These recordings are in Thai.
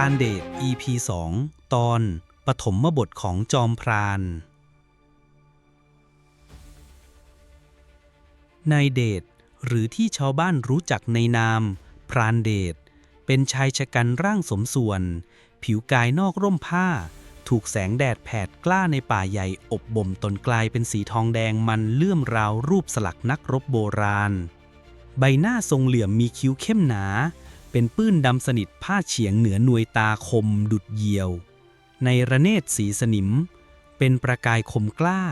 รานเดช EP 2 ตอนปฐมบทของจอมพรานนายเดช หรือที่ชาวบ้านรู้จักในนาม พรานเดช เป็นชายชะกันร่างสมส่วน ผิวกายนอกร่มผ้า ถูกแสงแดดแผดกล้าในป่าใหญ่อบบ่มตนกลายเป็นสีทองแดงมันเลื่อมราวรูปสลักนักรบโบราณ ใบหน้าทรงเหลี่ยมมีคิ้วเข้มหนา เป็นปื้นดำสนิทผ้าเฉียงเหนือหนวยตาคมดุดเยียว ในระเนตรสีสนิม เป็นประกายคมกล้า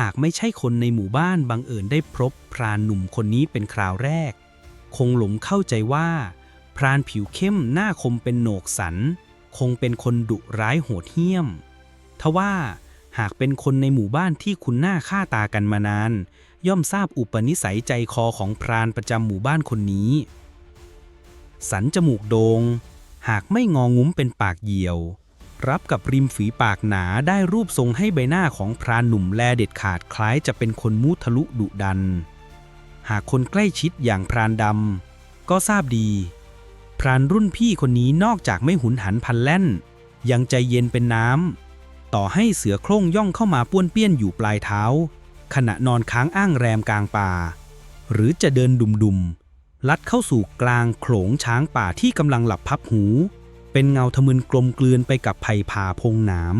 หากไม่ใช่คนในหมู่บ้านบังเอิญได้พบพรานหนุ่มคนนี้เป็นคราวแรก คงหลงเข้าใจว่า พรานผิวเข้มหน้าคมเป็นโหนกสัน คงเป็นคนดุร้ายโหดเหี้ยม ทว่าหากเป็นคนในหมู่บ้านที่คุณหน้าค่าตากันมานาน ย่อมทราบอุปนิสัยใจคอของพรานประจำหมู่บ้านคนนี้ สันจมูกโดงหากไม่งองุ้มเป็นปากเหยี่ยว รับกับริมฝีปากหนาได้รูปทรงให้ใบหน้าของพรานหนุ่มแลเด็ดขาดคล้ายจะเป็นคนมุทะลุดุดัน หากคนใกล้ชิดอย่างพรานดำก็ทราบดี พรานรุ่นพี่คนนี้นอกจากไม่หุนหันพันแล่น ยังใจเย็นเป็นน้ำต่อให้เสือโคร่งย่องเข้ามาป้วนเปี้ยนอยู่ปลายเท้า ขณะนอนค้างอ้างแรมกลางป่า หรือจะเดินดุมๆ ลัดเข้าสู่กลางโขลงช้างป่าที่กำลังหลับพับหู เป็นเงาทะมึนกลมกลืนไปกับไผ่ผ่าพงหนาม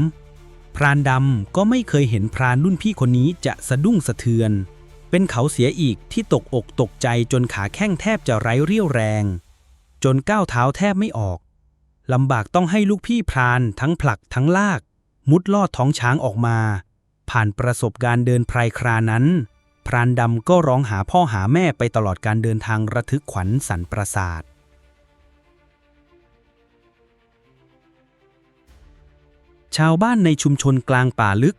พรานดำก็ไม่เคยเห็นพรานรุ่นพี่คนนี้จะสะดุ้งสะเทือน เป็นเขาเสียอีกที่ตกอกตกใจจนขาแข้งแทบจะไร้เรี่ยวแรง จนก้าวเท้าแทบไม่ออกลำบากต้องให้ลูกพี่พรานทั้งผลักทั้งลาก มุดลอดท้องช้างออกมา ผ่านประสบการณ์เดินไพรครานั้น พรานดำก็ร้องหาพ่อหาแม่ไปตลอดการเดินทางระทึกขวัญสันประสาท ชาวบ้านในชุมชนกลางป่าลึก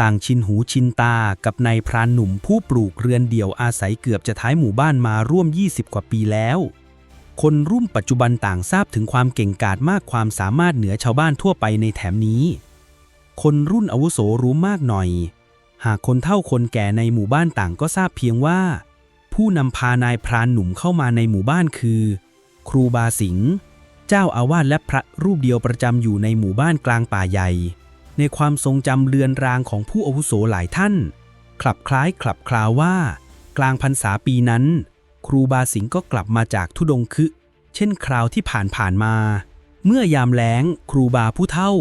ต่างชินหูชินตากับนายพรานหนุ่มผู้ปลูกเรือนเดี่ยวอาศัยเกือบจะท้ายหมู่บ้านมาร่วม 20 กว่าปีแล้ว คนรุ่นปัจจุบันต่างทราบถึงความเก่งกาจมากความสามารถเหนือชาวบ้านทั่วไปในแถมนี้ คนรุ่นอาวุโสรู้มากหน่อย หากคนเฒ่าคนแก่ในหมู่บ้านต่างก็ทราบเพียงว่า ผู้นำพานายพรานหนุ่มเข้ามาในหมู่บ้านคือ ครูบาสิงห์เจ้าอาวาสและพระรูปเดียวประจำอยู่ในหมู่บ้านกลางป่าใหญ่ ในความทรงจำเลือนรางของผู้อาวุโสหลายท่าน คลับคล้ายคลับคลาวว่า กลางพรรษาปีนั้น ครูบาสิงห์ก็กลับมาจากทุดงคึ เช่นคราวที่ผ่านผ่านมา เมื่อยามแล้ง ครูบาผู้เฒ่า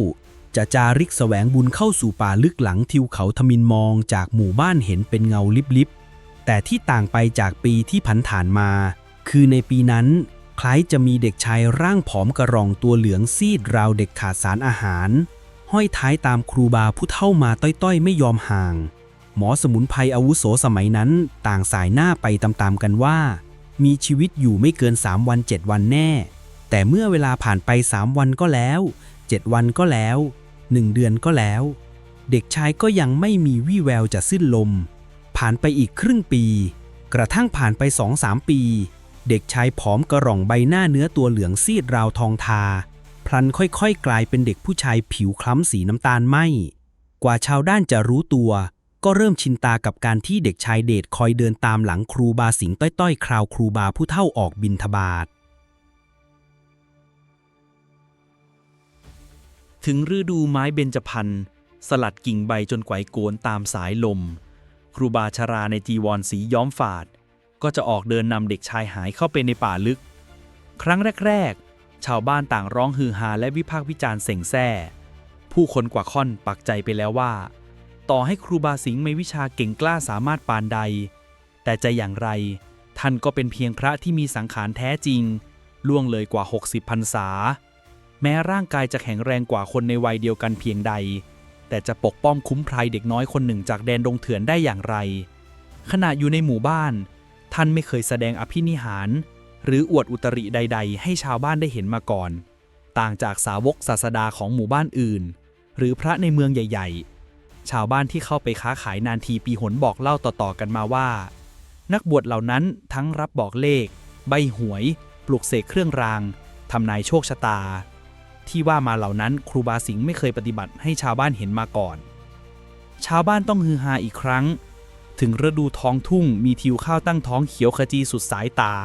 จะจาริกแสวงบุญเข้าสู่ป่าลึกหลังทิวเขาทมินมองจากหมู่บ้านเห็นเป็นเงาลิบๆ แต่ที่ต่างไปจากปีที่ผันฐานมา คือในปีนั้น คล้ายจะมีเด็กชายร่างผอมกระรองตัวเหลืองซีดราวเด็กขาดสารอาหาร ห้อยท้ายตามครูบาผู้เฒ่ามาต้อยๆ ไม่ยอมห่าง หมอสมุนไพรอาวุโสสมัยนั้นต่างสายหน้าไปตามๆกันว่า มีชีวิตอยู่ไม่เกิน 3 วัน 7 วันแน่ แต่เมื่อเวลาผ่านไป 3 วันก็แล้ว 7 วันก็แล้ว 1เดือนก็แล้ว เด็กชายก็ยังไม่มีวี่แววจะสิ้นลม ผ่านไปอีกครึ่งปี กระทั่งผ่านไปสองสามปี เด็กชายผอมกระหร่องใบหน้าเนื้อตัวเหลืองซีดราวทองทา พลันค่อยๆ กลายเป็นเด็กผู้ชายผิวคล้ำสีน้ำตาลไหมกว่าชาวด้านจะรู้ตัว ก็เริ่มชินตากับการที่เด็กชายเดชคอยเดินตามหลังครูบาสิงต้อยๆ คราวครูบาผู้เฒ่าออกบินทบาท ถึงฤดูไม้เบญจพรรณสลัดกิ่งใบจนไกวโกนตามสายลม ครูบาชราในจีวรสีย้อมฝาด ก็จะออกเดินนำเด็กชายหายเข้าไปในป่าลึก ครั้งแรก ๆ ชาวบ้านต่างร้องฮือฮาและวิพากษ์วิจารณ์เส่งแซ่ ผู้คนกว่าค่อนปักใจไปแล้วว่า ต่อให้ครูบาสิงห์มีวิชาเก่งกล้าสามารถปานใด แต่จะอย่างไร ท่านก็เป็นเพียงพระที่มีสังขารแท้จริง ล่วงเลยกว่า 60พรรษา แม้ร่างกายจะแข็งแรงกว่าคนในวัยเดียวกันเพียงใด แต่จะปกป้องคุ้มภัยเด็กน้อยคนหนึ่งจากแดนดงเถื่อนได้อย่างไร ขณะอยู่ในหมู่บ้าน ท่านไม่เคยแสดงอภินิหาร หรืออวดอุตริใด ๆ ให้ชาวบ้านได้เห็นมาก่อน ต่างจากสาวกศาสดาของหมู่บ้านอื่น หรือพระในเมืองใหญ่ ๆ ชาวบ้านที่เข้าไปค้าขายนานทีปีหนบอกเล่าต่อๆกันมาว่า นักบวชเหล่านั้นทั้งรับบอกเลข ใบหวย ปลุกเสกเครื่องรางทำนายโชคชะตา ที่ว่ามาเหล่านั้นครูบาสิงห์ไม่เคยปฏิบัติให้ชาวบ้านเห็นมาก่อน ชาวบ้านต้องฮือฮาอีกครั้ง ถึงฤดูท้องทุ่งมีทิวข้าวตั้งท้องเขียวขจีสุดสายตา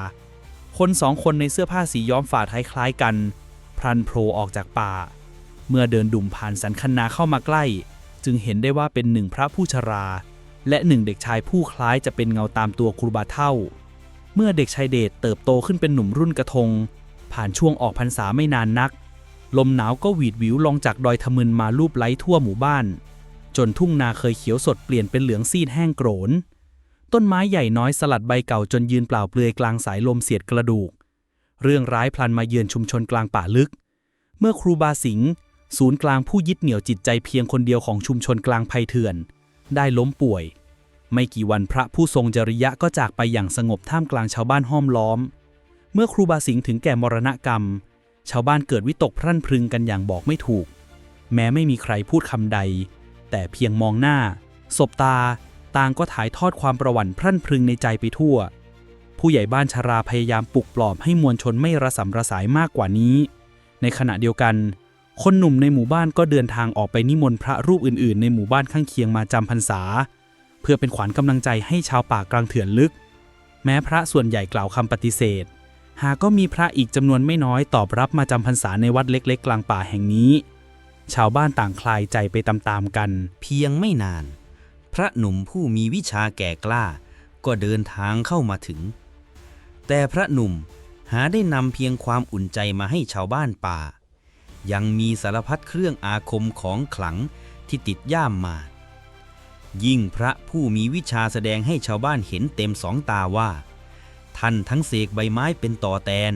คนสองคนในเสื้อผ้าสีย้อมฝาดคล้ายๆกัน พลันโผล่ออกจากป่า เมื่อเดินดุ่มผ่านสันคันนาเข้ามาใกล้ จึงเห็นได้ว่าเป็นหนึ่งพระผู้ชรา และหนึ่งเด็กชายผู้คล้ายจะเป็นเงาตามตัวครูบาเท่า เมื่อเด็กชายเดชเติบโตขึ้นเป็นหนุ่มรุ่นกระทง ผ่านช่วงออกพรรษาไม่นานนัก ลมหนาวก็หวีดหวิวลงจากดอยทะมึนมาลูบไล้ทั่วหมู่บ้าน จนทุ่งนาเคยเขียวสดเปลี่ยนเป็นเหลืองซีดแห้งโกรน ต้นไม้ใหญ่น้อยสลัดใบเก่าจนยืนเปล่าเปลือยกลางสายลมเสียดกระดูก เรื่องร้ายพลันมาเยือนชุมชนกลางป่าลึก เมื่อครูบาสิงห์ศูนย์กลางผู้ยึดเหนี่ยวจิตใจเพียงคนเดียวของชุมชนกลางภัยเถื่อน ได้ล้มป่วย ไม่กี่วันพระผู้ทรงจริยะก็จากไปอย่างสงบท่ามกลางชาวบ้านห้อมล้อม เมื่อครูบาสิงห์ถึงแก่มรณกรรม ชาวบ้านเกิดวิตกพรั่นพรึงกันอย่างบอกไม่ถูก แม้ไม่มีใครพูดคำใด แต่เพียงมองหน้า สบตา ต่างก็ถ่ายทอดความประวั่นพรั่นพรึงในใจไปทั่ว ผู้ใหญ่บ้านชาราพยายามปลุกปลอบให้มวลชนไม่ระสำระสายมากกว่านี้ ในขณะเดียวกัน คนหนุ่มในหมู่บ้านก็เดินทางออกไปนิมนต์พระรูปอื่น ๆ ในหมู่บ้านข้างเคียงมาจำพรรษา เพื่อเป็นขวัญกำลังใจให้ชาวป่ากลางเถื่อนลึก แม้พระส่วนใหญ่กล่าวคำปฏิเสธ หากก็มีพระอีกจำนวนไม่น้อยตอบรับมาจำพรรษาในวัดเล็ก ๆ กลางป่าแห่งนี้ ชาวบ้านต่างคลายใจไปตามๆกัน เพียงไม่นาน พระหนุ่มผู้มีวิชาแก่กล้า ก็เดินทางเข้ามาถึง แต่พระหนุ่มหาได้นำเพียงความอุ่นใจมาให้ชาวบ้านป่า ยังมีสารพัดเครื่องอาคมของขลังที่ติดย่ามมา ยิ่งพระผู้มีวิชาแสดงให้ชาวบ้านเห็นเต็มสองตาว่า ท่านทั้งเสกใบไม้เป็นต่อแตน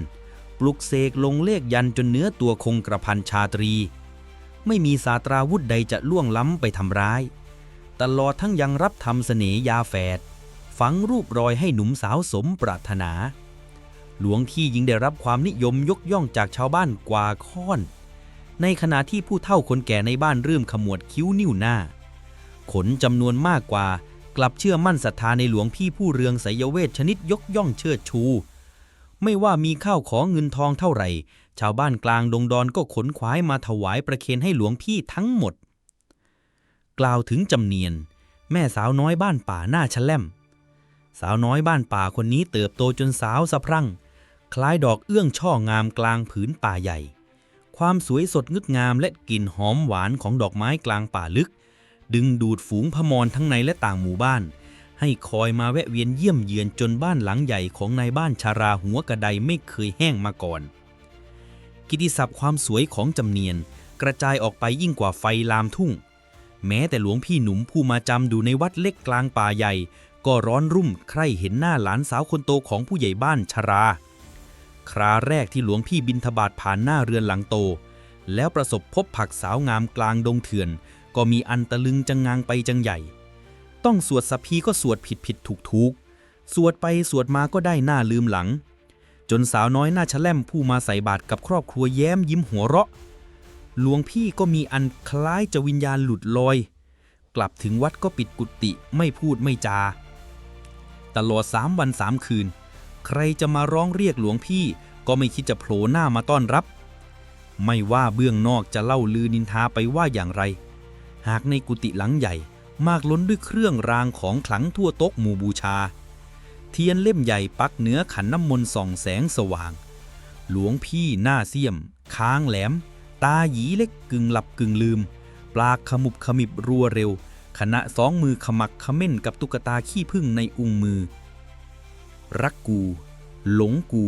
ปลุกเสกลงเลขยันจนเนื้อตัวคงกระพันชาตรี ไม่มีศาสตราวุธใดจะล่วงล้ำไปทำร้าย ตลอดทั้งยังรับทำเสน่ยาแฝด ฝังรูปรอยให้หนุ่มสาวสมปรารถนา หลวงที่ยิ่งได้รับความนิยมยกย่องจากชาวบ้านกว่าค่อน ในขณะที่ผู้เฒ่าคนแก่ในบ้านเริ่มขมวดคิ้วนิ้วหน้า ขนจำนวนมากกว่า กลับเชื่อมั่นศรัทธาในหลวงพี่ผู้เรืองไสยเวทชนิดยกย่องเชิดชู ไม่ว่ามีข้าวของเงินทองเท่าไหร่ ชาวบ้านกลางดงดอนก็ขนขวายมาถวายประเคนให้หลวงพี่ทั้งหมด กล่าวถึงจำเนียน แม่สาวน้อยบ้านป่าหน้าชะแล่มสาวน้อยบ้านป่าคนนี้เติบโตจนสาวสะพรั่ง คล้ายดอกเอื้องช่องามกลางผืนป่าใหญ่ ความสวยสดงดงามและกลิ่นหอมหวานของดอกไม้กลางป่าลึก ดึงดูดฝูงพมรทั้งในและต่างหมู่บ้าน ให้คอยมาแวะเวียนเยี่ยมเยือนจนบ้านหลังใหญ่ของนายบ้านชาราหัวกระไดไม่เคยแห้งมาก่อน กิติศัพท์ความสวยของจำเนียนกระจายออกไปยิ่งกว่าไฟลามทุ่ง แม้แต่หลวงพี่หนุ่มผู้มาจำดูในวัดเล็กกลางป่าใหญ่ ก็ร้อนรุ่มใคร่เห็นหน้าหลานสาวคนโตของผู้ใหญ่บ้านชรา คราแรกที่หลวงพี่บินทบาทผ่านหน้าเรือนหลังโต แล้วประสบพบผักสาวงามกลางดงเถื่อน ก็มีอันตะลึงจังงางไปจังใหญ่ ต้องสวดสัพพีก็สวดผิดผิดถูกถูกสวดไปสวดมาก็ได้หน้าลืมหลัง จนสาวน้อยหน้าชะแล่มผู้มาใส่บาตรกับครอบครัวแย้มยิ้มหัวเราะ หลวงพี่ก็มีอันคล้ายจะวิญญาณหลุดลอย กลับถึงวัดก็ปิดกุฏิไม่พูดไม่จา ตลอดสามวันสามคืน ใครจะมาร้องเรียกหลวงพี่ก็ไม่คิดจะโผล่หน้ามาต้อนรับ ไม่ว่าเบื้องนอกจะเล่าลือนินทาไปว่าอย่างไร หากในกุฏิหลังใหญ่มากล้นด้วยเครื่องรางของขลังทั่วโต๊ะหมู่บูชา เทียนเล่มใหญ่ปักเหนือขันน้ำมนต์ส่องแสงสว่าง หลวงพี่หน้าเสียม ค้างแหลม ตาหยีเล็กกึ่งหลับกึ่งลืม ปลากขมุบขมิบรัวเร็ว ขณะสองมือขมักขม้นกับตุ๊กตาขี้ผึ้งในอุ้งมือ รักกู หลงกู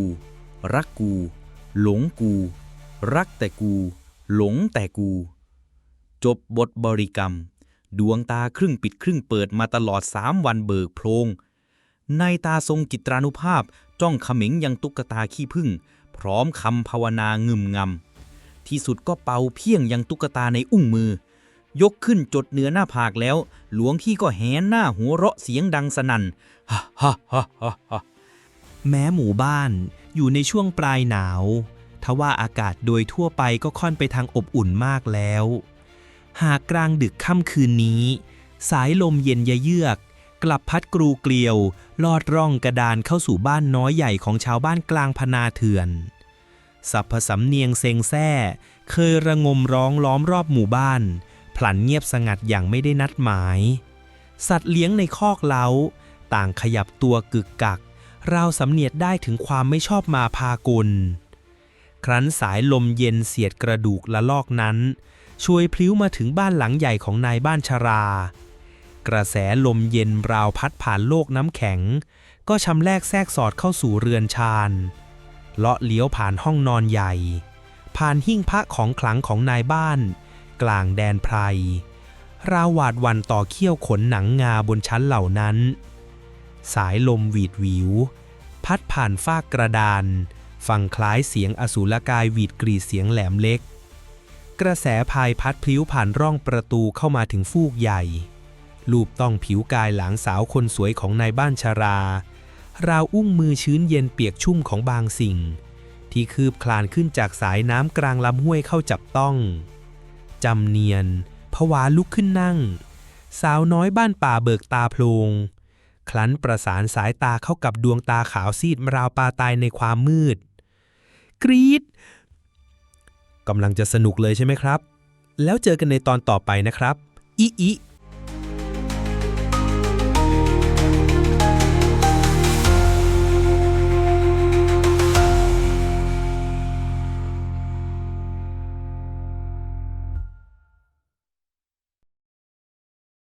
รักกู หลงกู รักแต่กู หลงแต่กู จบบทบริกรรม ดวงตาครึ่งปิดครึ่งเปิดมาตลอดสามวันเบิกโพลงในตาทรงจิตรานุภาพจ้องเขม็งยังตุ๊กตาขี้ผึ้งพร้อมคำภาวนางึมงำ ที่สุดก็เป่าเพียงยังตุ๊กตาในอุ้งมือ ยกขึ้นจดเหนือหน้าผากแล้ว หลวงพี่ก็แหนหน้าหัวเราะเสียงดังสนั่นฮ่าฮ่าฮ่าฮ่าฮ่าแม้หมู่บ้านอยู่ในช่วงปลายหนาว ทว่าอากาศโดยทั่วไปก็ค่อนไปทางอบอุ่นมากแล้ว หากกลางดึกค่ำคืนนี้ สายลมเย็นยะเยือก กลับพัดกรูเกลียว ลอดร่องกระดานเข้าสู่บ้านน้อยใหญ่ของชาวบ้านกลางพนาเถื่อนสัพพสำเนียงเซงแซ่ เคยระงมร้องล้อมรอบหมู่บ้านพลันเงียบสงัดอย่างไม่ได้นัดหมาย สัตว์เลี้ยงในคอกเล้า ต่างขยับตัวกึกกักเราสำเนียดได้ถึงความไม่ชอบมาพากล ครั้นสายลมเย็นเสียดกระดูกละลอกนั้น ช่วยพลิ้วมาถึงบ้านหลังใหญ่ของนายบ้านชรา กระแสลมเย็นราวพัดผ่านโลกน้ำแข็ง ก็ชำแรกแทรกสอดเข้าสู่เรือนชานเลาะเลี้ยวผ่านห้องนอนใหญ่ ผ่านหิ้งพระของขลังของนายบ้าน กลางแดนไพรราวหวาดวันต่อเขี้ยวขนหนังงาบนชั้นเหล่านั้น สายลมหวีดหวิว พัดผ่านฟากกระดาน ฟังคล้ายเสียงอสูรกายหวีดกรีดเสียงแหลมเล็ก กระแสพายพัดพลิ้วผ่านร่องประตูเข้ามาถึงฟูกใหญ่ ลูบต้องผิวกายหลางสาวคนสวยของนายบ้านชราราวอุ้งมือชื้นเย็นเปียกชุ่มของบางสิ่ง ที่คืบคลานขึ้นจากสายน้ำกลางลำห้วยเข้าจับต้องจำเนียนผวาลุกขึ้นนั่ง สาวน้อยบ้านป่าเบิกตาโพลงคลั้นประสานสายตาเข้ากับดวงตาขาวซีดราวปลาตายในความมืด กรีด กำลังจะสนุกเลยใช่ไหมครับ แล้วเจอกันในตอนต่อไปนะครับ อิอิ